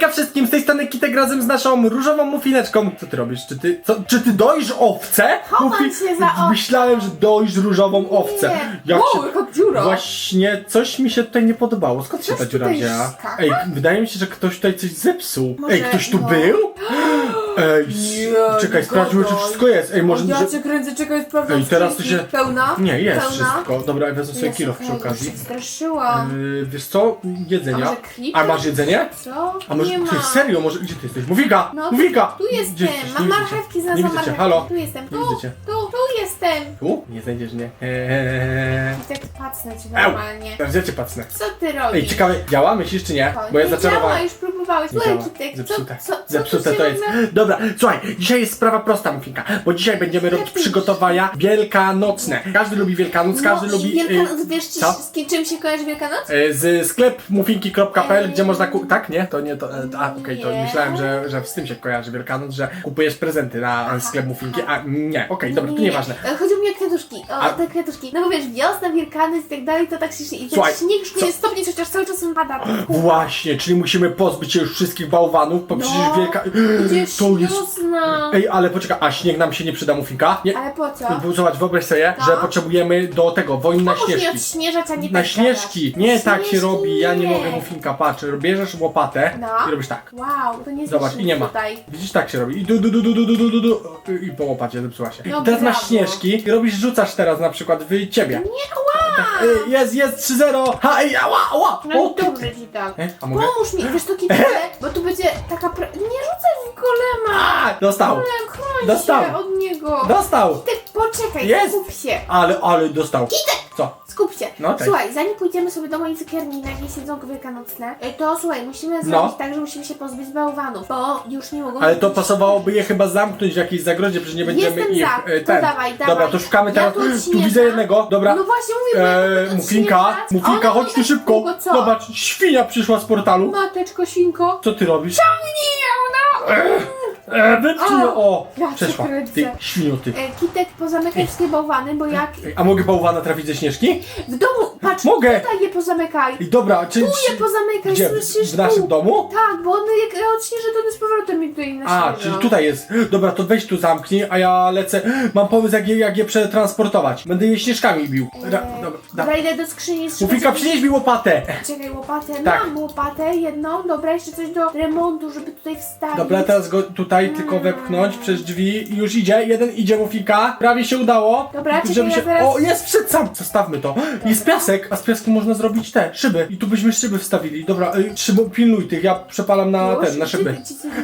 Hejka wszystkim, z tej strony Kitek razem z naszą różową mufineczką. Co ty robisz? Czy ty, co, czy ty doisz owcę? Chowam się za owcę. Myślałem, że doisz różową owcę. Nie. Jak Wow, jaka dziura. Właśnie coś mi się tutaj nie podobało. Skąd się Ktoś ta dziura tutaj wzięła? Ej, wydaje mi się, że ktoś tutaj coś zepsuł. Może- Ej, ktoś tu no. był? Ej, Nie, czekaj, nie sprawdźmy, czy wszystko jest. Ej, może... Ja że... cię kręcę, czekaj, sprawdzam Ej, teraz to skrzynki. się- Pełna? Nie, jest Pełna? wszystko. Dobra, ja wezmę sobie kilo przy okazji. Straszyłam. Yy, wiesz co? A Jedzenia. może? A masz jedzenie? Co? A może nie ma. ty serio, może gdzie ty jesteś? Mówika! No, Mówika! Tu jestem, Gdzie jesteś? mam Nie widzę cię. marchewki, Nie znalazłam widzę cię, marchewki. halo? Tu jestem, tu, Nie widzę cię. tu, tu jestem. Tu? Nie znajdziesz mnie. Eee. I tak patrzę cię Au. normalnie. Teraz ja cię patrzę. Co ty robisz? Ej, ciekawe, działa? Myślisz czy nie? To Bo ja nie zaczarowałem. działa, już Nie Słuchaj, działa. Kitek, Zepsute. co, co, co Zepsute tu to jest. Dobra, słuchaj, dzisiaj jest sprawa prosta, Mufinka, bo dzisiaj będziemy robić przygotowania wielkanocne. Każdy lubi Wielkanoc, każdy no, lubi... i Wielkanoc, y, wiesz co? z kim- czym się kojarzy Wielkanoc? y, z sklep mufinki.pl, gdzie można ku... Tak, nie? To nie to... e, A, okej, to Nie. myślałem, że, że z tym się kojarzy Wielkanoc, że kupujesz prezenty na sklep mufinki, a nie, okej, dobra, to nieważne. E, Chodziło mi o kwiatuszki, o A- te kwiatuszki. No bo wiesz, wiosna, Wielkanoc i tak dalej, to tak się... I ten Słuchaj, śnieg co- szkuje stopni, chociaż cały czas on pada. Właśnie, czyli musimy pozbyć się już wszystkich bałwanów, bo No. przecież wielka... Gdzie To jest... wiosna? Ej, ale poczekaj, a śnieg nam się nie przyda, Mufinka? Nie, Ale po co? Bo Zobacz, wyobraź sobie, No. że potrzebujemy do tego wojny na Pomóż mi śnieżki. odśnieżać, a nie Na tak śnieżki! gadać. Nie tak się Śnieżki robi, ja nie mogę mufinka, patrz, bierzesz łopatę No. i robisz tak. Wow, to nie Zobacz, i nie ma. tutaj. Widzisz, tak się robi. I du, du, du, du, du, du, du, du, du. I po łopacie zepsuła się. No teraz masz brawo. śnieżki i robisz, rzucasz teraz na przykład w ciebie. Nie, ła! Tak, ej, Jest, jest, 3-0! Ha, ej, ała, ała! No i dobrze ci tak. E, a mogę? Pomóż mi, wiesz to kitole, bo tu będzie taka pra... Nie rzucaj golema! A, dostał! Golem, chroń Dostał. się od niego! Dostał! Ty poczekaj, Jest. skup się! Ale, ale dostał. Co? Skup się! No tak. Słuchaj, zanim pójdziemy sobie do mojej cukierni na jakieś jedzonko wielkanocne, e, to słuchaj, musimy No. zrobić tak, że musimy się pozbyć bałwanów, bo już nie mogą... Ale to pasowałoby je chyba zamknąć w jakiejś zagrodzie, przecież nie będziemy Jestem ich... za, e, to ten. dawaj, dawaj. Dobra, to szukamy Ja teraz. tu Tu odśnieżam. widzę jednego, dobra. No właśnie, mówię, bo ja Eee, będę Mufinka, odśnieżać, a Mufinka, ona chodź tu tak szybko. długo, co? Zobacz, świnia przyszła z portalu. Mateczko, świnko. Co ty robisz? Ciągnij no! E, wypchnij ją. O, Ja cię przeszła. kręcę. Ty, świnio ty. E, Kitek, pozamykaj wszystkie bałwany, bo jak Ej, A mogę bałwana trafić ze śnieżki? w domu, patrz, Mogę. tutaj je pozamykaj. I dobra, czy... Tu je pozamykaj, gdzie? słyszysz W naszym tu. domu? Tak, bo one jak ja odśnieżę, to one z powrotem mi tutaj A, naśnieżą. czyli tutaj jest. Dobra, to weź tu zamknij, a ja lecę. Mam pomysł, jak je, jak je przetransportować. Będę je śnieżkami bił. Ra, Eee, dobra, Dobra, da. idę do skrzyni z Mufinka, przynieś mi łopatę. Czekaj, łopatę. Tak. Mam łopatę jedną. Dobra, jeszcze coś do remontu, żeby tutaj wstawić. Dobra, teraz go tutaj tylko wepchnąć przez drzwi. Już idzie, jeden idzie Mufika. Prawie się udało. Dobra, czekaj, ja zaraz- O, jest przed sam! Zostawmy to. Jest piasek, a z piasku można zrobić te szyby. I tu byśmy szyby wstawili. Dobra, y, szybu, pilnuj tych, ja przepalam na Już? ten, na szyby.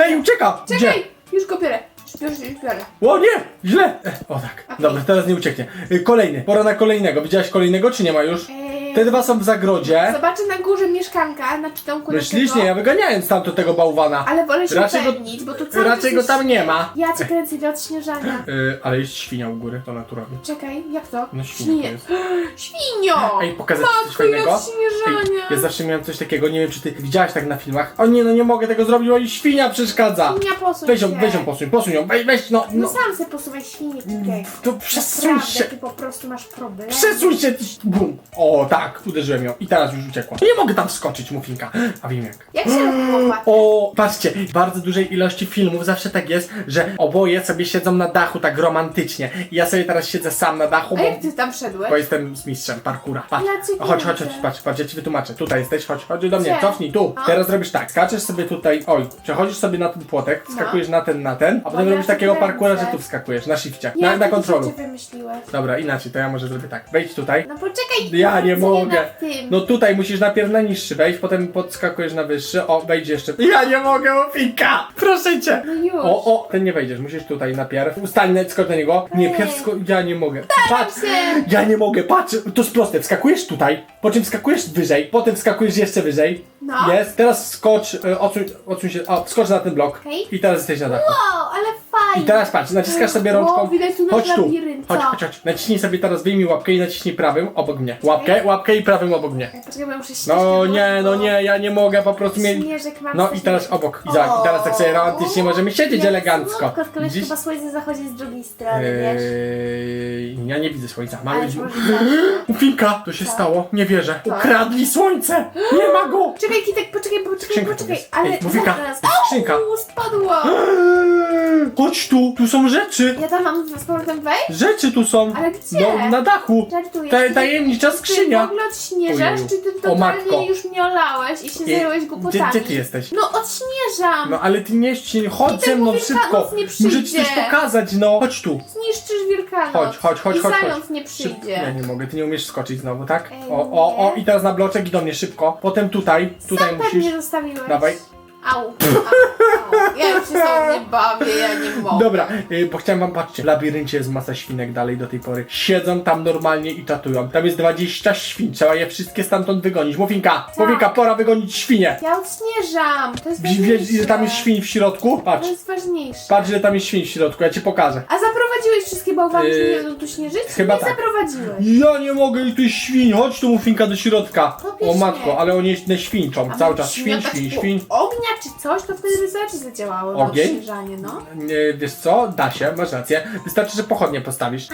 Ej, ucieka! Gdzie? Czekaj, już go biorę. Już, już biorę. O nie! Źle! E, O tak, Okej. dobra, teraz nie ucieknie. Y, Kolejny, pora na kolejnego. Widziałaś kolejnego, czy nie ma już? Eee, Te dwa są w zagrodzie. Zobaczę na górze mieszkanka, na czytanku Myślisz? naszego. Nie, ja wyganiałem stamtąd tego bałwana. Ale wolę się Raczej go- upewnić, bo tu cały raczej czas go jest tam nie ma. Ja cię kręcę do odśnieżania. Y, ale jest świnia u góry, to naturalnie. Czekaj, jak to? No świnia to jest. Świnio! Ej, pokazać ci coś Matko, ile fajnego? odśnieżania! ja zawsze miałem coś takiego, nie wiem czy ty widziałaś tak na filmach. O nie, no nie mogę tego zrobić, bo mi świnia przeszkadza. Świnia, posuń Weź ją, się. weź ją, posuń, posuń ją, weź, weź, no, No no. sam se posuwaj świnię, Kitek. To przesuń Naprawdę, się. ty po prostu masz problem. Przesuń się, ty, bum. O, tak, uderzyłem ją i teraz już uciekła. Nie mogę tam wskoczyć, Mufinka. A wiem jak. Jak się robi łopat? O, patrzcie, w bardzo dużej ilości filmów zawsze tak jest, że oboje sobie siedzą na dachu tak romantycznie. I ja sobie teraz siedzę sam na dachu, A bo, jak ty tam wszedłeś? bo jestem z mistrzem parkura. Patrz. Ja cię Chodź, chodź, chodź, patrz, patrz, ja ci wytłumaczę. Tutaj jesteś, chodź, chodź do mnie, Gdzie? cofnij, tu. No. Teraz robisz tak, skaczesz sobie tutaj, oj, przechodzisz sobie na ten płotek, wskakujesz na ten, na ten, a potem ja robisz takiego parkura, że tu wskakujesz, na shifcie, na, na ty kontrolu. wymyśliłeś. Dobra, inaczej, to ja może zrobię tak. Wejdź tutaj. No poczekaj, Ja nie pracuję mogę. No tutaj musisz najpierw na niższy wejść, potem podskakujesz na wyższy. O, wejdź jeszcze. Ja nie mogę, Opinka! Proszę cię! No już. O, o, ten nie wejdziesz, musisz tutaj najpierw. Ustań, skocz na niego. Nie, Ej. pierw sko- ja nie mogę. Patrz! się. Ja nie mogę, patrz! To jest proste, wskakujesz tutaj, po czym wskakujesz wyżej, potem wskakujesz jeszcze wyżej. No. Jest, teraz skocz, y, odsuń, odsuń się, o, skocz na ten blok. Okej. I teraz jesteś na dachu. Wow, ale fajnie. I teraz patrz, naciskasz sobie rączką. O, widać tu nasz Chodź tu. labirynt, Chodź, co? chodź, chodź. Naciśnij sobie teraz, wyjmij łapkę i naciśnij prawym obok mnie. Łapkę, łapkę i prawym obok mnie. Poczekaj, bo ja muszę No nie, no nie, ja nie mogę po prostu mieć. Śnieżek mam No i teraz obok. Izak, i teraz tak sobie romantycznie możemy siedzieć elegancko. Słodko, tylko Widzisz? chyba słońce zachodzi z drugiej strony, wiesz? Eee, ja nie widzę słońca. Mamy Ale może. Finka, to się Co? stało. Nie wierzę. Co? Ukradli słońce. Nie ma go. Czekaj, Kitek, poczekaj, poczekaj, Skrzynka poczekaj, jest. ale Ej, Mufika, zaraz. skrzynka. Au, spadło! Eee, Chodź tu, tu są rzeczy. Ja tam mam z powrotem wejść? Rzeczy tu są. Ale gdzie? No, na dachu. Żartuję. Ta, tajemnicza Ty w skrzynia. ogóle odśnieżasz, Ojeju. czy ty O, matko. totalnie już mnie olałeś i się Gdzie, zająłeś głupotami? gdzie ty jesteś? No odśnieżam! No ale ty nie ścień, chodź ze mną bo szybko. Wielkanoc nie Muszę ci coś przyjdzie. pokazać, no. Chodź tu. Zniszczysz Wielkanoc. Chodź, chodź, chodź, I chodź. zając chodź. nie przyjdzie. Ja nie mogę, ty nie umiesz skoczyć znowu, tak? Ej, O, o, o i teraz na bloczek i do mnie szybko. Potem tutaj, tutaj Sam musisz. pewnie zostawiłeś. Dawaj. Au, au, au. Ja już się nie bawię, ja nie mogę. Dobra, yy, bo chciałem wam patrzcie, w labiryncie jest masa świnek dalej do tej pory. Siedzą tam normalnie i czatują. Tam jest 20 świn, trzeba je wszystkie stamtąd wygonić. Mufinka, Tak. Mufinka, pora wygonić świnie. Ja odśnieżam, to jest Wiesz, ważniejsze. ile tam jest świń w środku? Patrz, To jest ważniejsze. patrz ile tam jest świń w środku, ja ci pokażę. A zaprowadziłeś wszystkie bałwany, Yy, które nie będą tu śnieżyć? chyba nie tak. zaprowadziłeś. Ja nie mogę, i tu jest świń, chodź tu Mufinka do środka. Kopie O matko, ale oni nie świńczą, A cały czas świń, śmiotać świń, świń. Ognia czy coś, to wtedy by rzeczy zadziałały. na Ogień? odśnieżanie, no. Nie, wiesz co, da się, masz rację. Wystarczy, że pochodnie postawisz.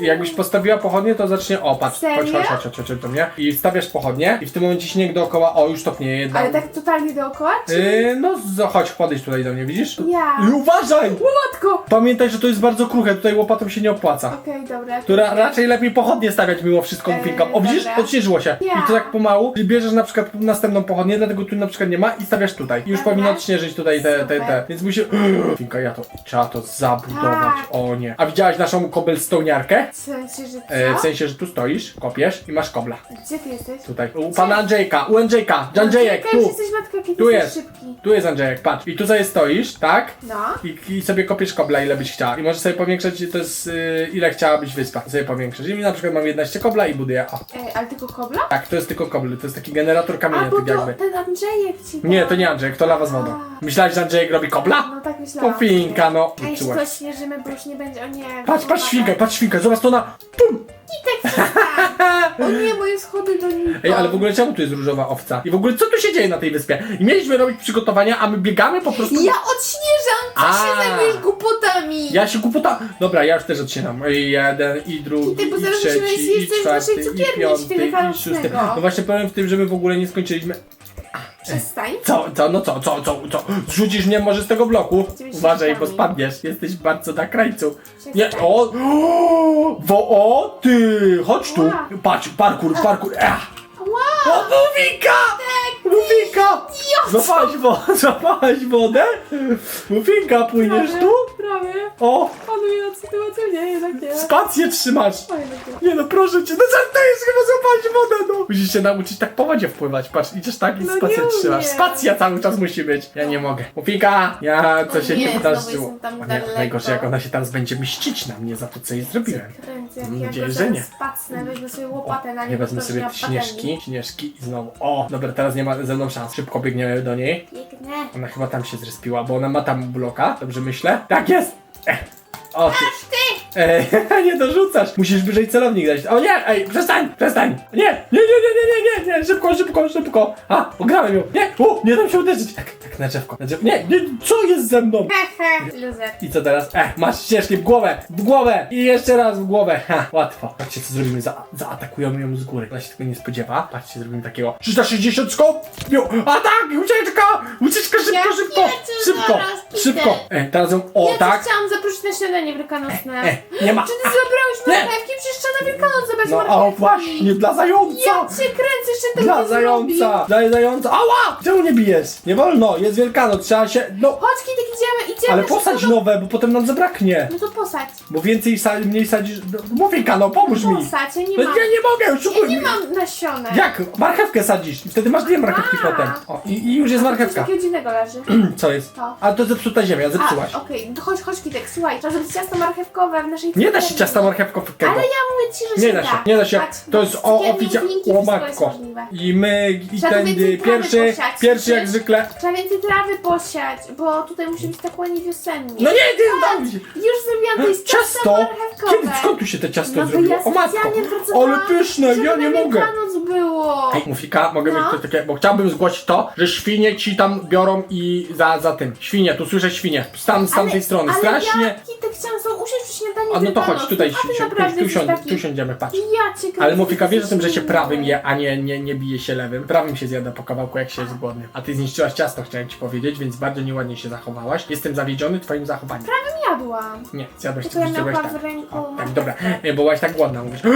Jakbyś postawiła pochodnie, to zacznie, o patrz, chodź, Serio? chodź, chodź, chodź, chodź do mnie. I stawiasz pochodnie i w tym momencie śnieg dookoła, o już topnieje jedna. Ale tak totalnie dookoła? Czy... Yy, no z- chodź, podejdź tutaj do mnie, widzisz? Ja. I uważaj! Łopatko! Pamiętaj, że to jest bardzo kruche, tutaj łopatą się nie opłaca. Okej, dobra. To ra raczej lepiej pochodnie stawiać mimo wszystko, Eee, Mufinka. O widzisz, dobra. odśnieżyło się. Ja. I to tak pomału, i bierzesz na przykład następną pochodnię, dlatego tu na przykład nie ma i stawiasz tutaj. I już Dobra. powinno odśnieżyć tutaj te, te, te. Super. Więc musi... Mufinka, ja to, trzeba to zabudować. Tak. O nie. A widziałaś naszą kobelstoniarkę? W sensie, że co? E, w sensie, że tu stoisz, kopiesz i masz kobla. Gdzie ty jesteś? Tutaj. U pana Andrzejka, u Andrzejka, Andrzejek, Czekaj, tu. jesteś matka, kiedy Tu jesteś jest. szybki. Tu jest Andrzejek, patrz. I tu sobie stoisz, tak? No. I, I sobie kopiesz kobla ile byś chciała. I możesz sobie powiększyć, to jest y, ile chciałabyś wyspa. Sobie powiększyć. I na przykład mam 11 kobla i buduję. O. Ej, ale tylko kobla? Tak, to jest tylko kobly, to jest taki generator kamienia, A, bo tak to jakby. ten Andrzejek ci Nie, to nie Andrzejek, to lawa z wodą. A. Myślałeś, że Andrzejek robi kobla? No tak myślałam. Pofinka, no. Śnieżymy, bo już nie będzie, o nie. Patrz, patrz świnkę, patrz świnkę, zobacz to na... Pum! O nie, moje schody do nich. Ej, ale w ogóle czemu tu jest różowa owca? I w ogóle co tu się dzieje na tej wyspie? I mieliśmy robić przygotowania, a my biegamy po prostu... Ja odśnieżam, co się A. zajmujesz głupotami? Ja się kuputa... Dobra, ja już też odcinam. I jeden, i drugi, Ty, bo i zaraz musimy trzeci, zjeść i coś z czwarty, naszej i cukierni piąty, i szósty. No właśnie powiem w tym, że my w ogóle nie skończyliśmy... Przestań. Co, co, no co, co, co, co? Zrzucisz mnie może z tego bloku? Uważaj, bo spadniesz. Jesteś bardzo na krańcu. Nie, o, wo, o, ty, chodź tu. Patrz, parkour, parkour. Ech. Wow! O, Mufika! Mufika! Złapałaś wodę? Złapałaś wodę? Mufinka, płyniesz tu? Prawie. O, Panuję nad sytuacją, nie, jednak nie. spację trzymasz. Fajne to. Nie no, proszę cię, no żartujesz, chyba złapałeś wodę, no. Musisz się nauczyć tak po wodzie wpływać, patrz, idziesz tak i No spację nie trzymasz. umiem. Spacja cały czas musi być. Ja nie mogę. Mufika, ja, co O się nie, nie znowu jestem tam O nie, daleko. jak ona się teraz będzie mścić na mnie za to, co jej zrobiłem. Kręcę, Mam jak ja nadzieję, go że nie. spacnę, weźmę sobie łopatę na Nie niego, wezmę to sobie nie te śnieżki, śnieżki i znowu. O, dobra, teraz nie ma ze mną szans. Szybko biegniemy do niej. Biegnę. Ona chyba tam się zrespiła, bo ona ma tam bloka, dobrze myślę? Tak jest! O ty! Ty! Ej, nie dorzucasz! Musisz wyżej celownik dać. O nie! Ej, przestań! Przestań! Nie! Nie, nie, nie, nie, nie, nie! Szybko, szybko, szybko! A, ograłem ją! Nie! U, nie dam się uderzyć! Tak, tak, na drzewko. Na drzew... Nie, nie, co jest ze mną? Loser. I co teraz? Eh, masz ścieżki w głowę! W głowę! I jeszcze raz w głowę! Ha, łatwo. Patrzcie, co zrobimy. Za zaatakujemy ją z góry. Ona się tego nie spodziewa. Patrzcie, zrobimy takiego 360 skop! A tak! Ucieczka! Ucieczka! Szybko, szybko! Szybko! Szybko! E, teraz ją... O, ja tak! cię chciałam zaprosić na śniadanie wielkanocne. E, nie ma! Czy ty zabrałeś marchewki? Przecież na Wielkanoc zabrać No, marchewki. o właśnie, dla zająca! Ja cię kręcę, jeszcze tego Dla nie zająca! Dla zająca! Ała! Czemu nie bijesz? Nie wolno, jest Wielkanoc, trzeba się... No, Chodź, kiedy idziemy, idziemy. ale szybko posadź do- nowe, bo potem nam zabraknie. No to posadź. Bo więcej, sa mniej sadzisz... No, Mówię, Kano, pomóż mi! Posadź, ja nie No mam. ja nie mogę, Ja szukuj nie mam nasionek. Jak? Marchewkę sadzisz i wtedy masz dwie marchewki A. potem. O, i, i już jest Coś marchewka. takiego dziwnego leży. Co jest? To. A to zepsuta ziemia, zepsułaś. A, okej, to chodź, chodź Kitek, słuchaj, trzeba zrobić ciasto marchewkowe w naszej Nie da się ciasta marchewkowego. Ale ja mówię ci, że Nie się da się, nie da się. Patrz, To jest o cukierni, oficie linki, wszystko jest łomatko. możliwe. I my, i Trzeba tędy, więcej trawy pierwszy, posiać, pierwszy jak zwykle. Trzeba więcej trawy posiać, bo tutaj musi być tak ładnie wiosennie. No nie, nie, dam się. Już zrobiłam, to jest ciasto. Kiedy, skąd tu się te ciasto No bo zrobiło? ja o matko, specjalnie pracowałam, ale pyszne, żeby ja nie na mogę. Wielkanoc było. Ej, Mufika, mogę No. mieć to takie, bo chciałbym zgłosić to, że świnie ci tam biorą i za, za tym. Świnie, tu słyszę świnie. Stan z tamtej strony. ale Strasznie. Chciałam sobie usiąść przy śniadaniu A no to chodź, tutaj, si- si- tu, tu, siąd, tu siądziemy, patrz. Ja cię Ale Mufika, wiesz o tym, że się prawym je, a nie, nie, nie bije się lewym. Prawym się zjada po kawałku, jak się jest głodny. A ty zniszczyłaś ciasto, chciałem ci powiedzieć, więc bardzo nieładnie się zachowałaś. Jestem zawiedziony twoim zachowaniem. Jadłam. Nie, zjadłeś Tylko ja coś, zjadłeś miałam tak. w ręku O, tak, dobra, nie, bo byłaś tak głodna, mówisz.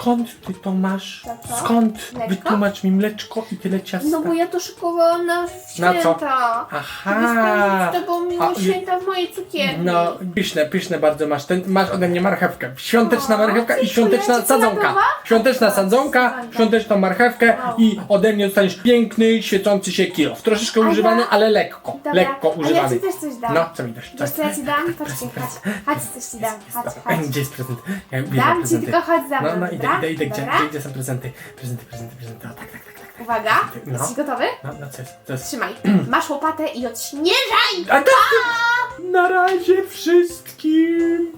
Skąd ty to masz? Co? Skąd? Mleczko? Wytłumacz mi mleczko i tyle ciasta. No bo ja to szykowałam na święta. Aha! spędzić z tobą A, i- święta w mojej cukierni. No, pyszne, pyszne bardzo masz. Ten, masz ode mnie marchewkę. Świąteczna marchewka i świąteczna sadzonka. Świąteczna sadzonka, świąteczną marchewkę i ode mnie dostaniesz piękny, świecący się kilof. Troszeczkę używany, ale lekko. Dobra, Lekko a ja używany. ci też coś dam. No, co mi dasz? Wiesz co ja ci dam? Patrzcie, chodź. Chodź, coś ci dam. Chodź, chodź. Gdzie jest prezent? Ja bierę Dam ci, prezenty. tylko chodź za mną, No, no, idę, dobra? idę, idę. Gdzie, Dobra? gdzie, gdzie są prezenty? Prezenty, prezenty, prezenty. O, tak, tak, tak, tak. Uwaga, No. jesteś gotowy? No, no, co jest? Co jest? Trzymaj. Masz łopatę i odśnieżaj! A to... Na razie wszystkim.